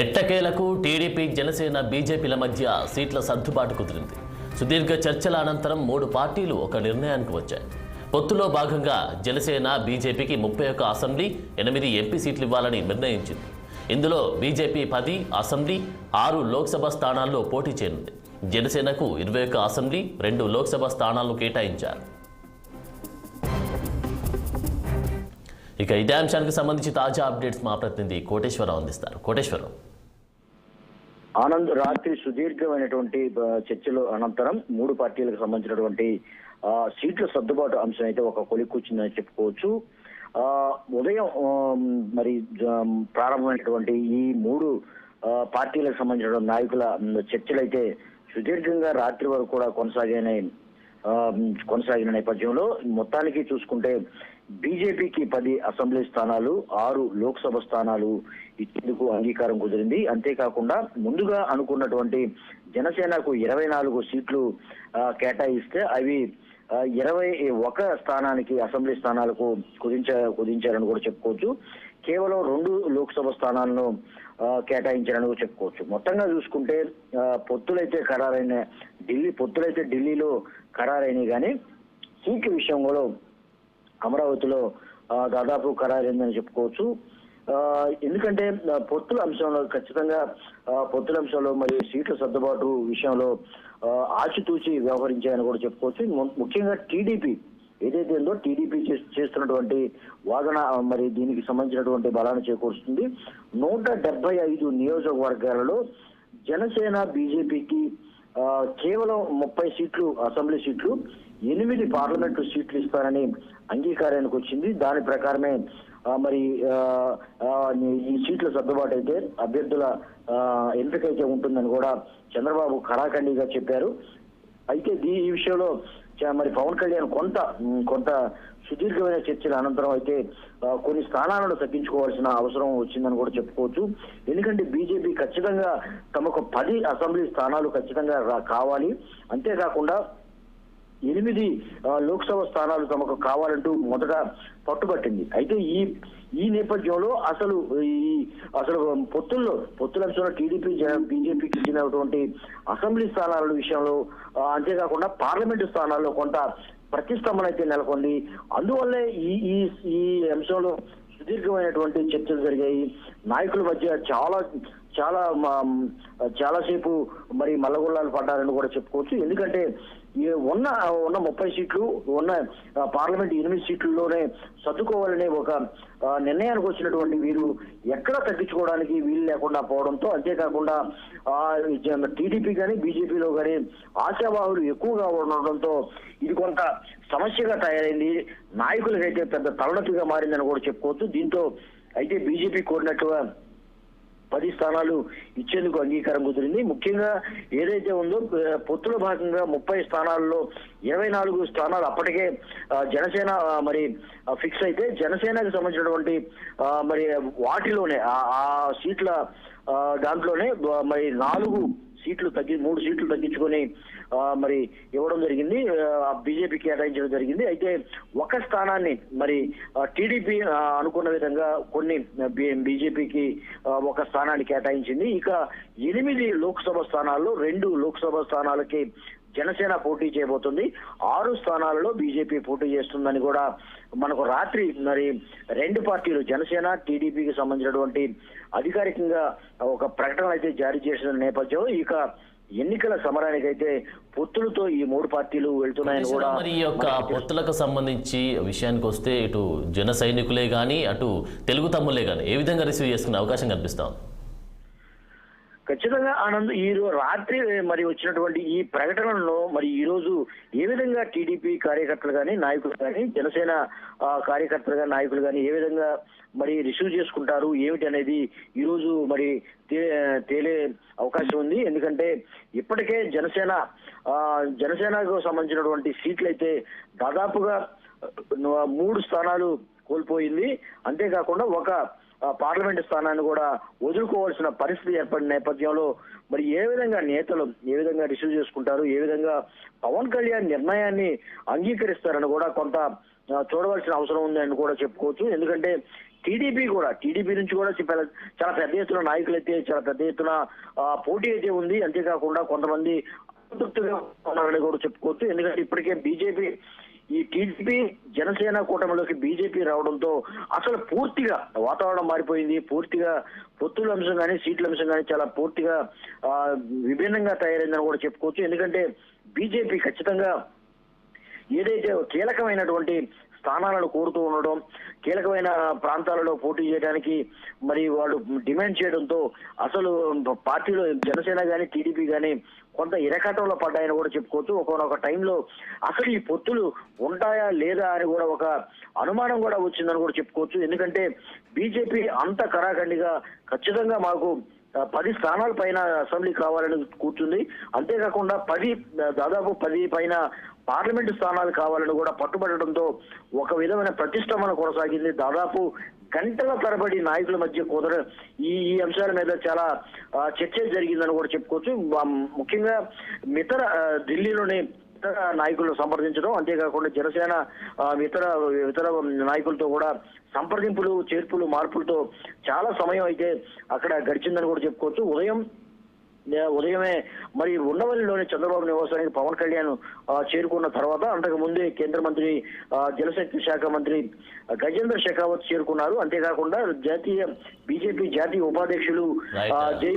ఎట్టకేలకు టీడీపీ జనసేన బీజేపీల మధ్య సీట్ల సర్దుబాటు కుదిరింది. సుదీర్ఘ చర్చల అనంతరం మూడు పార్టీలు ఒక నిర్ణయానికి వచ్చాయి. పొత్తులో భాగంగా జనసేన బీజేపీకి ముప్పై ఒక్క అసెంబ్లీ ఎనిమిది ఎంపీ సీట్లు ఇవ్వాలని నిర్ణయించింది. ఇందులో బీజేపీ పది అసెంబ్లీ ఆరు లోక్సభ స్థానాల్లో పోటీ చేరింది జనసేనకు ఇరవై ఒక్క అసెంబ్లీ రెండు లోక్సభ స్థానాలను కేటాయించారు. ఇక ఇదే అంశానికి సంబంధించి తాజా అప్డేట్స్ మా ప్రతినిధి కోటేశ్వరరావు అందిస్తారు. కోటేశ్వరరావు. ఆనంద్ రాత్రి సుదీర్ఘమైనటువంటి చర్చలు చర్చల అనంతరం మూడు పార్టీలకు సంబంధించినటువంటి సీట్ల సర్దుబాటు అంశం అయితే ఒక కొలిక్కొచ్చిందని చెప్పుకోవచ్చు. ఉదయం మరి జ- ప్రారంభమైనటువంటి ఈ మూడు పార్టీలకు సంబంధించిన నాయకుల చర్చలైతే సుదీర్ఘంగా రాత్రి వరకు కూడా కొనసాగిన కొనసాగిన నేపథ్యంలో మొత్తానికి చూసుకుంటే బీజేపీకి పది అసెంబ్లీ స్థానాలు ఆరు లోక్సభ స్థానాలు ఇచ్చేందుకు అంగీకారం కుదిరింది. అంతేకాకుండా ముందుగా అనుకున్నటువంటి జనసేనకు ఇరవై నాలుగు సీట్లు కేటాయిస్తే అవి ఇరవై ఒక స్థానానికి అసెంబ్లీ స్థానాలకు కుదించ కుదించారని కూడా చెప్పుకోవచ్చు. కేవలం రెండు లోక్సభ స్థానాలను కేటాయించారని కూడా చెప్పుకోవచ్చు. మొత్తంగా చూసుకుంటే పొత్తులైతే ఖరారైన ఢిల్లీ పొత్తులైతే ఢిల్లీలో ఖరారైనవి కానీ సీట్ల విషయంలో అమరావతిలో దాదాపు ఖరారైందని చెప్పుకోవచ్చు. ఎందుకంటే పొత్తుల అంశంలో ఖచ్చితంగా పొత్తుల అంశంలో మరి సీట్ల సర్దుబాటు విషయంలో ఆచితూచి వ్యవహరించాయని కూడా చెప్పుకోవచ్చు. ము- ముఖ్యంగా టీడీపీ ఏదైతే ఉందో టీడీపీ చేస్తున్నటువంటి వాదన మరి దీనికి సంబంధించినటువంటి బలాన్ని చేకూరుస్తుంది. నూట డెబ్బై ఐదు నియోజకవర్గాలలో జనసేన బీజేపీకి కేవలం ముప్పై సీట్లు అసెంబ్లీ సీట్లు ఎనిమిది పార్లమెంటు సీట్లు ఇస్తారని అంగీకారానికి వచ్చింది. దాని ప్రకారమే మరి ఈ సీట్ల సర్దుబాటు అయితే అభ్యర్థుల ఎంపిక అయితే ఉంటుందని కూడా చంద్రబాబు ఖరాఖండిగా చెప్పారు. అయితే ఈ విషయంలో మరి పవన్ కళ్యాణ్ కొంత కొంత సుదీర్ఘమైన చర్చల అనంతరం అయితే కొన్ని స్థానాలను తగ్గించుకోవాల్సిన అవసరం వచ్చిందని కూడా చెప్పుకోవచ్చు. ఎందుకంటే బీజేపీ ఖచ్చితంగా తమకు పది అసెంబ్లీ స్థానాలు ఖచ్చితంగా కావాలి. అంతేకాకుండా ఎనిమిది లోక్సభ స్థానాలు తమకు కావాలంటూ మొదట పట్టుబట్టింది. అయితే ఈ ఈ నేపథ్యంలో అసలు ఈ అసలు పొత్తుల్లో పొత్తుల అంశంలో టీడీపీ బీజేపీకి చెందినటువంటి అసెంబ్లీ స్థానాల విషయంలో అంతేకాకుండా పార్లమెంటు స్థానాల్లో కొంత ప్రతిష్టంభన అయితే నెలకొంది. అందువల్లే ఈ ఈ ఈ అంశంలో సుదీర్ఘమైనటువంటి చర్చలు జరిగాయి. నాయకుల మధ్య చాలా చాలా చాలాసేపు మరి మల్లగొల్లాలు పడ్డారని కూడా చెప్పుకోవచ్చు. ఎందుకంటే ఉన్న ఉన్న ముప్పై సీట్లు ఉన్న పార్లమెంట్ ఎనిమిది సీట్లలోనే సర్దుకోవాలనే ఒక నిర్ణయానికి వచ్చినటువంటి వీరు ఎక్కడ తగ్గించుకోవడానికి వీలు లేకుండా పోవడంతో అంతేకాకుండా టీడీపీ కానీ బీజేపీలో కానీ ఆశావాహులు ఎక్కువగా ఉండడంతో ఇది కొంత సమస్యగా తయారైంది. నాయకులకైతే పెద్ద తలనొప్పిగా మారిందని కూడా చెప్పుకోవచ్చు. దీంతో అయితే బీజేపీ కోరినట్టుగా పది స్థానాలు ఇచ్చేందుకు అంగీకారం కుదిరింది. ముఖ్యంగా ఏదైతే ఉందో పొత్తులో భాగంగా ముప్పై స్థానాల్లో ఇరవై నాలుగు స్థానాలు అప్పటికే జనసేన మరి ఫిక్స్ అయితే జనసేనకు సంబంధించినటువంటి మరి వాటిలోనే ఆ- సీట్ల దాంట్లోనే మరి నాలుగు సీట్లు తగ్గి మూడు సీట్లు తగ్గించుకొని మరి ఇవ్వడం జరిగింది. ఆ, బీజేపీకి కేటాయించడం జరిగింది. అయితే ఒక స్థానాన్ని మరి టీడీపీ అనుకున్న విధంగా కొన్ని బీజేపీకి ఒక స్థానాన్ని కేటాయించింది. ఇక ఎనిమిది లోక్సభ స్థానాల్లో రెండు లోక్సభ స్థానాలకి జనసేన పోటీ చేయబోతుంది. ఆరు స్థానాలలో బీజేపీ పోటీ చేస్తుందని కూడా మనకు రాత్రి మరి రెండు పార్టీలు జనసేన టీడీపీకి సంబంధించినటువంటి అధికారికంగా ఒక ప్రకటన అయితే జారీ చేసిన నేపథ్యంలో ఇక ఎన్నికల సమరానికైతే పొత్తులతో ఈ మూడు పార్టీలు వెళ్తున్నాయని కూడా మరి ఈ యొక్క పొత్తులకు సంబంధించి విషయానికి వస్తే ఇటు జన సైనికులే కానీ అటు తెలుగు తమ్ములే కానీ ఏ విధంగా రిసీవ్ చేసుకునే అవకాశం కనిపిస్తా ఖచ్చితంగా ఆనంద్ ఈ రాత్రి మరి వచ్చినటువంటి ఈ ప్రకటనలో మరి ఈ రోజు ఏ విధంగా టీడీపీ కార్యకర్తలు కానీ నాయకులు కానీ జనసేన కార్యకర్తలు కానీ నాయకులు కానీ ఏ విధంగా మరి రిసీవ్ చేసుకుంటారు? ఏమిటి అనేది ఈ రోజు మరి తే- తేలే అవకాశం ఉంది. ఎందుకంటే ఇప్పటికే జనసేన జనసేనకు సంబంధించినటువంటి సీట్లు అయితే దాదాపుగా మూడు స్థానాలు కోల్పోయింది. అంతేకాకుండా ఒక పార్లమెంటు స్థానాన్ని కూడా వదులుకోవాల్సిన పరిస్థితి ఏర్పడిన నేపథ్యంలో మరి ఏ విధంగా నేతలు ఏ విధంగా రిసీవ్ చేసుకుంటారు? ఏ విధంగా పవన్ కళ్యాణ్ నిర్ణయాన్ని అంగీకరిస్తారని కూడా కొంత చూడవలసిన అవసరం ఉంది అని కూడా చెప్పుకోవచ్చు. ఎందుకంటే టీడీపీ కూడా టీడీపీ నుంచి కూడా చాలా పెద్ద ఎత్తున నాయకులు అయితే చాలా పెద్ద ఎత్తున పోటీ అయితే ఉంది. అంతేకాకుండా కొంతమంది అసంతృప్తిగా ఉన్నారని కూడా చెప్పుకోవచ్చు. ఎందుకంటే ఇప్పటికే బీజేపీ ఈ టీడీపీ జనసేన కూటమిలోకి బీజేపీ రావడంతో అసలు పూర్తిగా వాతావరణం మారిపోయింది. పూర్తిగా పొత్తుల అంశం కానీ సీట్ల అంశం కానీ చాలా పూర్తిగా ఆ, విభిన్నంగా తయారైందని కూడా చెప్పుకోవచ్చు. ఎందుకంటే బీజేపీ ఖచ్చితంగా ఏదైతే కీలకమైనటువంటి స్థానాలను కోరుతూ ఉండడం కీలకమైన ప్రాంతాలలో పోటీ చేయడానికి మరి వాళ్ళు డిమాండ్ చేయడంతో అసలు పార్టీలో జనసేన కానీ టీడీపీ కానీ కొంత ఇరకాటంలో పడ్డాయని కూడా చెప్పుకోవచ్చు. ఒకనొక టైంలో అసలు ఈ పొత్తులు ఉంటాయా లేదా అని కూడా ఒక అనుమానం కూడా వచ్చిందని కూడా చెప్పుకోవచ్చు. ఎందుకంటే బీజేపీ అంత కరాఖండిగా ఖచ్చితంగా మాకు పది స్థానాల పైన అసెంబ్లీ కావాలని కూర్చుంది. అంతేకాకుండా పది దాదాపు పది పైన పార్లమెంటు స్థానాలు కావాలని కూడా పట్టుబడడంతో ఒక విధమైన ప్రతిష్టమన కొనసాగింది. దాదాపు గంటల తరబడి నాయకుల మధ్య కుదర ఈ ఈ అంశాల మీద చాలా చర్చ జరిగిందని కూడా చెప్పుకోవచ్చు. ముఖ్యంగా మితర ఢిల్లీలోని ఇతర నాయకులను సంప్రదించడం అంతేకాకుండా జనసేన ఇతర ఇతర నాయకులతో కూడా సంప్రదింపులు చేర్పులు మార్పులతో చాలా సమయం అయితే అక్కడ గడిచిందని కూడా చెప్పుకోవచ్చు. ఉదయం ఉదయమే మరి ఉండవల్లిలోని చంద్రబాబు నివాసానికి పవన్ కళ్యాణ్ చేరుకున్న తర్వాత అంతకు ముందే కేంద్ర మంత్రి జలశక్తి శాఖ మంత్రి గజేంద్ర షెకావత్ చేరుకున్నారు. అంతేకాకుండా జాతీయ బీజేపీ జాతీయ ఉపాధ్యక్షులు ఆ, జై